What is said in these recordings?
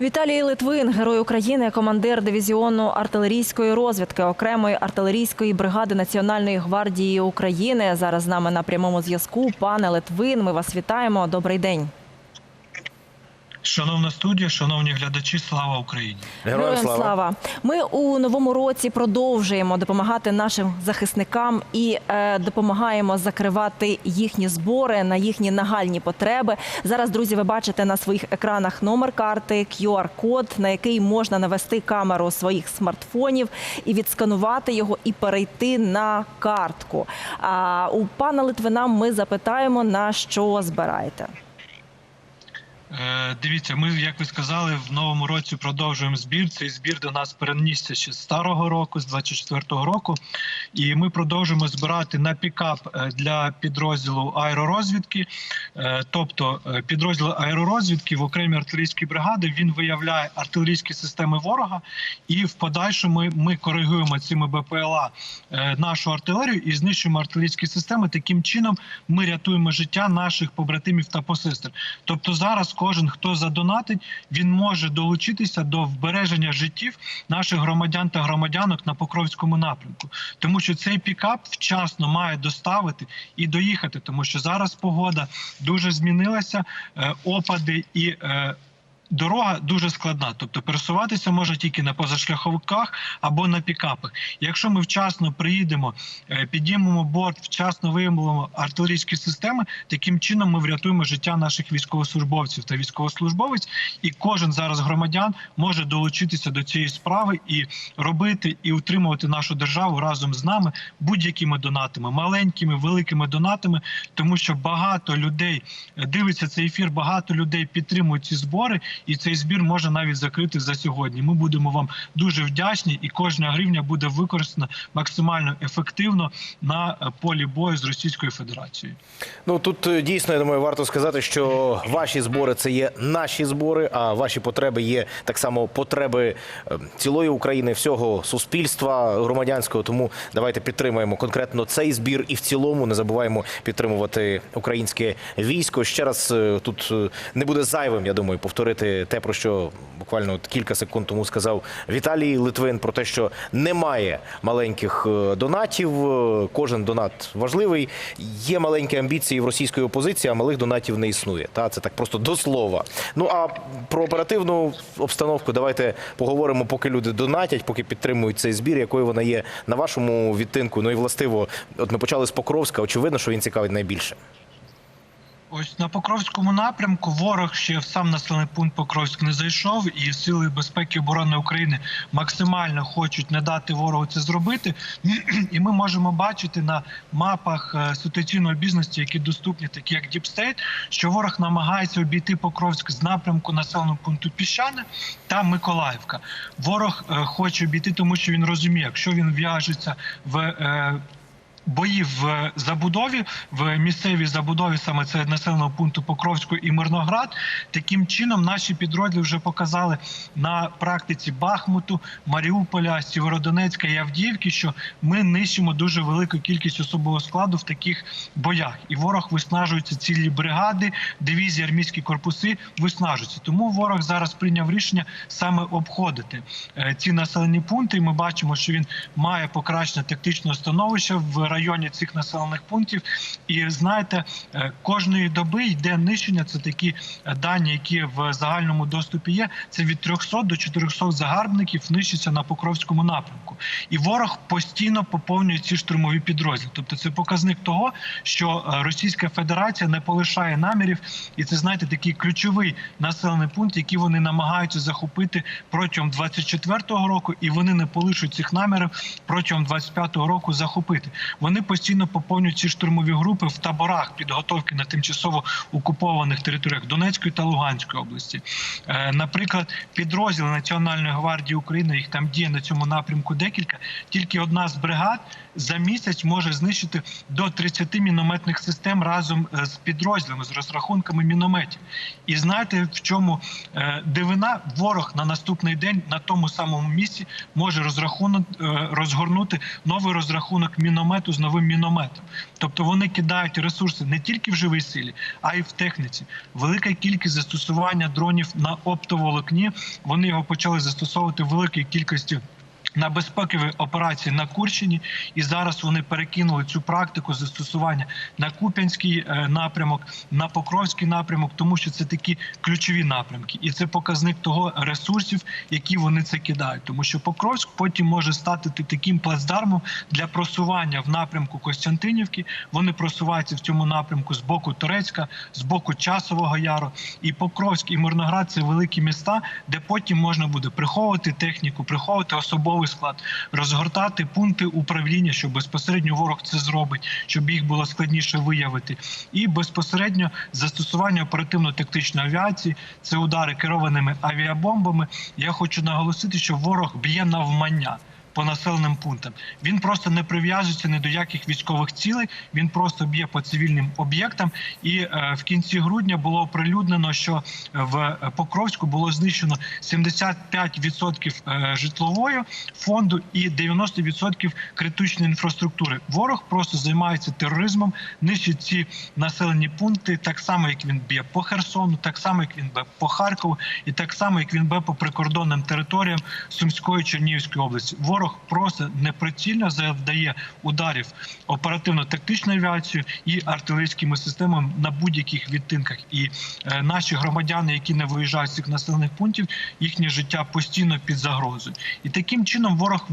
Віталій Литвин, герой України, командир дивізіону артилерійської розвідки окремої артилерійської бригади Національної гвардії України. Зараз з нами на прямому зв'язку. Пане Литвин, ми вас вітаємо. Добрий день. Шановна студія, шановні глядачі, слава Україні! Героям слава. Ми у новому році продовжуємо допомагати нашим захисникам і е, допомагаємо закривати їхні збори на їхні нагальні потреби. Зараз, друзі, ви бачите на своїх екранах номер карти, QR-код, на який можна навести камеру своїх смартфонів і відсканувати його і перейти на картку. А у пана Литвина ми запитаємо на що збираєте. Е, дивіться, ми, як ви сказали, в новому році продовжуємо збір. Цей збір до нас перенісся ще з старого року, з 24-го року. І ми продовжуємо збирати на пікап е, для підрозділу аеророзвідки. Е, тобто, е, підрозділ аеророзвідки в окремій артилерійській бригаді він виявляє артилерійські системи ворога, і в подальшому ми, коригуємо цими БПЛА нашу артилерію і знищуємо артилерійські системи. Таким чином ми рятуємо життя наших побратимів та посестер. Тобто зараз кожен, хто задонатить, він може долучитися до вбереження життів наших громадян та громадянок на Покровському напрямку, тому цей пікап вчасно має доставити і доїхати, тому що зараз погода дуже змінилася, е, опади і. Дорога дуже складна, тобто пересуватися може тільки на позашляховиках або на пікапах. Якщо ми вчасно приїдемо, е, підіймемо борт, вчасно виявимо артилерійські системи, таким чином ми врятуємо життя наших військовослужбовців та військовослужбовець. І кожен зараз громадян може долучитися до цієї справи і робити і утримувати нашу державу разом з нами будь-якими донатами, маленькими, великими донатами, тому що багато людей е, дивиться цей ефір, багато людей підтримують ці збори, і цей збір може навіть закрити за сьогодні. Ми будемо вам дуже вдячні, і кожна гривня буде використана максимально ефективно на е, полі бою з Російською Федерацією. Ну тут е, дійсно я думаю, варто сказати, що ваші збори це є наші збори, а ваші потреби є так само потреби е, цілої України, всього суспільства громадянського. Тому давайте підтримаємо конкретно цей збір і в цілому не забуваємо підтримувати українське військо. Ще раз тут не буде зайвим, я думаю, повторити те, про що буквально от кілька секунд тому сказав Віталій Литвин, про те, що немає маленьких е, донатів. Е, Кожен донат важливий. Є маленькі амбіції в російської опозиції, а малих донатів не існує. Та це так просто до слова. Ну а про оперативну обстановку давайте поговоримо, поки люди донатять, поки підтримують цей збір, якою вона є на вашому відтинку. Ну і властиво, от ми почали з Покровська. Очевидно, що він цікавить найбільше. Ось на Покровському напрямку ворог ще в сам населений пункт Покровськ не зайшов, і сили безпеки і оборони України максимально хочуть не дати ворогу це зробити. І ми можемо бачити на мапах е, ситуаційної бізнесу, які доступні, такі як Діпстейт, що ворог намагається обійти Покровськ з напрямку населеного пункту Піщане та Миколаївка. Ворог е, хоче обійти, тому що він розуміє, якщо він в'яжеться в е, Бої в забудові в місцевій забудові, саме це населеного пункту Покровського і Мирноград. Таким чином наші підрозділи вже показали на практиці Бахмуту, Маріуполя, Сєвєродонецька і Авдіївки, що ми нищимо дуже велику кількість особового складу в таких боях, і ворог виснажується цілі бригади, дивізії, армійські корпуси виснажуються. Тому ворог зараз прийняв рішення саме обходити е, ці населені пункти. І Ми бачимо, що він має покращення тактичного становища в районі цих населених пунктів. І знаєте, е, кожної доби йде нищення. Це такі е, дані, які в загальному доступі є. Це від 300 до 400 загарбників нищиться на Покровському напрямку. І ворог постійно поповнює ці штурмові підрозділи. Тобто, це показник того, що е, Російська Федерація не полишає намірів, і це знаєте такий ключовий населений пункт, який вони намагаються захопити протягом 24-го року, і вони не полишуть цих намірів протягом 25-го року захопити. Вони постійно поповнюють ці штурмові групи в таборах підготовки на тимчасово окупованих територіях Донецької та Луганської області. Е, Наприклад, підрозділи Національної гвардії України їх там діє на цьому напрямку декілька. Тільки одна з бригад за місяць може знищити до 30 мінометних систем разом е, з підрозділами з розрахунками мінометів. І знаєте, в чому е, дивина? Ворог на наступний день на тому самому місці може розрахунок е, розгорнути новий розрахунок міномету з новим мінометом. Тобто вони кидають ресурси не тільки в живій силі, а й в техніці. Велика кількість застосування дронів на оптоволокні. Вони його почали застосовувати в великій кількості. На безпекові операції на Курщині, і зараз вони перекинули цю практику застосування на Куп'янський е, напрямок, на Покровський напрямок, тому що це такі ключові напрямки, і це показник того ресурсів, які вони це кидають. Тому що Покровськ потім може стати таким плацдармом для просування в напрямку Костянтинівки. Вони просуваються в цьому напрямку з боку Торецька, з боку Часового Яру. І Покровськ і Мирноград це великі міста, де потім можна буде приховувати техніку, приховувати особовий склад, розгортати пункти управління, що безпосередньо ворог це зробить, щоб їх було складніше виявити, і безпосередньо застосування оперативно-тактичної авіації, це удари керованими авіабомбами. Я хочу наголосити, що ворог б'є навмання. По населеним пунктам він просто не прив'язується ні до яких військових цілей. Він просто б'є по цивільним об'єктам. І е, в кінці грудня було оприлюднено, що в Покровську було знищено 75% е, житлової фонду і 90% критичної інфраструктури. Ворог просто займається тероризмом, нищить ці населені пункти, так само як він б'є по Херсону, так само як він б'є по Харкову, і так само як він б'є по прикордонним територіям Сумської Чернігівської області. Ворог просто неприцільно завдає ударів оперативно-тактичною авіацією і артилерійськими системами на будь-яких відтинках. І е, наші громадяни, які не виїжджають з цих населених пунктів, їхнє життя постійно під загрозою. І таким чином ворог.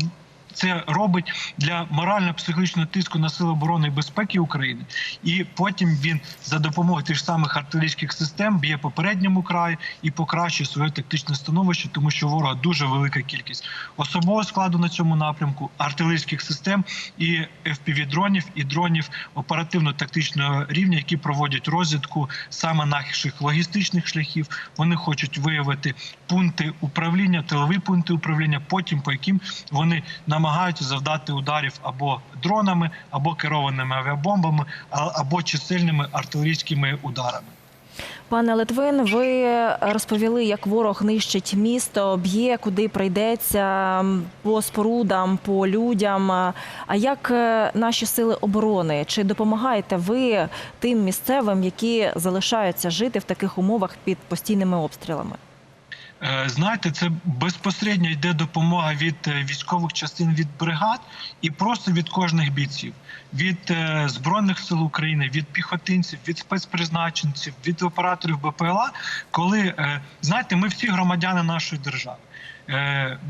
Це робить для морально-психологічного тиску на сили оборони і безпеки України, і потім він за допомогою тих самих артилерійських систем б'є по передньому краю і покращує своє тактичне становище, тому що ворога дуже велика кількість особового складу на цьому напрямку, артилерійських систем і fpv дронів і дронів оперативно-тактичного рівня, які проводять розвідку саме наших логістичних шляхів. Вони хочуть виявити пункти управління, тилові пункти управління, потім по яким вони намагаються завдати ударів або дронами, або керованими авіабомбами, або чисельними артилерійськими ударами. Пане Литвин, ви розповіли, як ворог нищить місто, б'є, куди прийдеться по спорудам, по людям. А як е, наші сили оборони? Чи допомагаєте ви тим місцевим, які залишаються жити в таких умовах під постійними обстрілами? Е, Знаєте, це безпосередньо йде допомога від е, військових частин від бригад і просто від кожних бійців, від е, збройних сил України, від піхотинців, від спецпризначенців, від операторів БПЛА. Коли знаєте, ми всі громадяни нашої держави.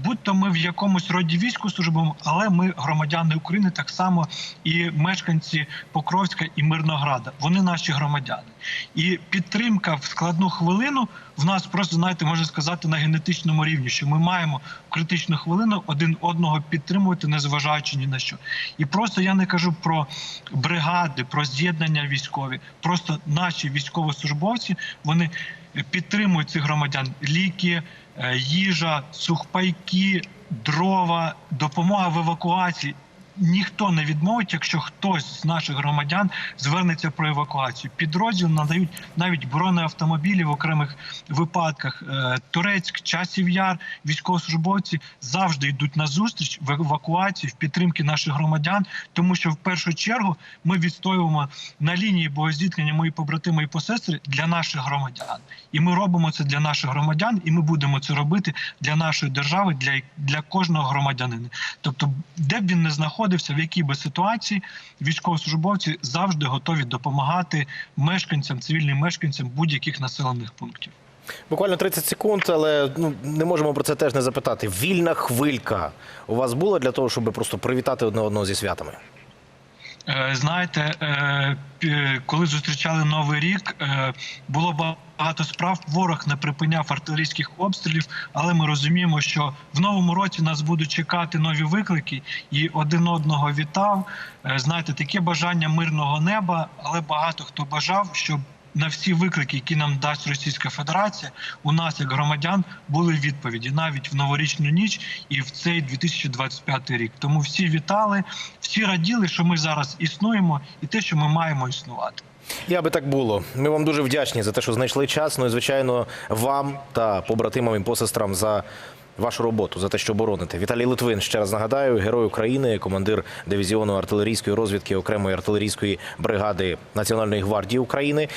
Будь-то ми в якомусь роді війську служимо, але ми громадяни України так само і мешканці Покровська і Мирнограда. Вони наші громадяни. І підтримка в складну хвилину в нас просто знаєте, можна сказати на генетичному рівні, що ми маємо в критичну хвилину один одного підтримувати, незважаючи ні на що. І просто я не кажу про бригади, про з'єднання військові. Просто наші військовослужбовці вони підтримують цих громадян ліки, е, їжа, сухпайки, дрова, допомога в евакуації. Ніхто не відмовить, якщо хтось з наших громадян звернеться про евакуацію. Підрозділ надають навіть бронеавтомобілі в окремих випадках. Е, Турецьк, часів яр, військовослужбовці завжди йдуть на зустріч в евакуації, в підтримки наших громадян, тому що в першу чергу ми відстоюємо на лінії боєзіткнення мої побратими і посестри для наших громадян, і ми робимо це для наших громадян, і ми будемо це робити для нашої держави, для, для кожного громадянина. Тобто, де б він не знаходився, в якій би ситуації військовослужбовці завжди готові допомагати мешканцям, цивільним мешканцям будь-яких населених пунктів. Буквально 30 секунд, але ну не можемо про це теж не запитати. Вільна хвилька у вас була для того, щоб просто привітати одне одного зі святами? Е, Знаєте, е, коли зустрічали новий рік, е, було багато справ. Ворог не припиняв артилерійських обстрілів, але ми розуміємо, що в новому році нас будуть чекати нові виклики, і один одного вітав. Е, Знаєте, таке бажання мирного неба, але багато хто бажав, щоб на всі виклики, які нам дасть Російська Федерація, у нас як громадян були відповіді навіть в новорічну ніч і в цей 2025 рік. Тому всі вітали, всі раділи, що ми зараз існуємо, і те, що ми маємо існувати. Я би так було. Ми вам дуже вдячні за те, що знайшли час. Ну і звичайно, вам та побратимам і посестрам за вашу роботу, за те, що бороните. Віталій Литвин ще раз нагадаю, герой України, командир дивізіону артилерійської розвідки окремої артилерійської бригади Національної гвардії України.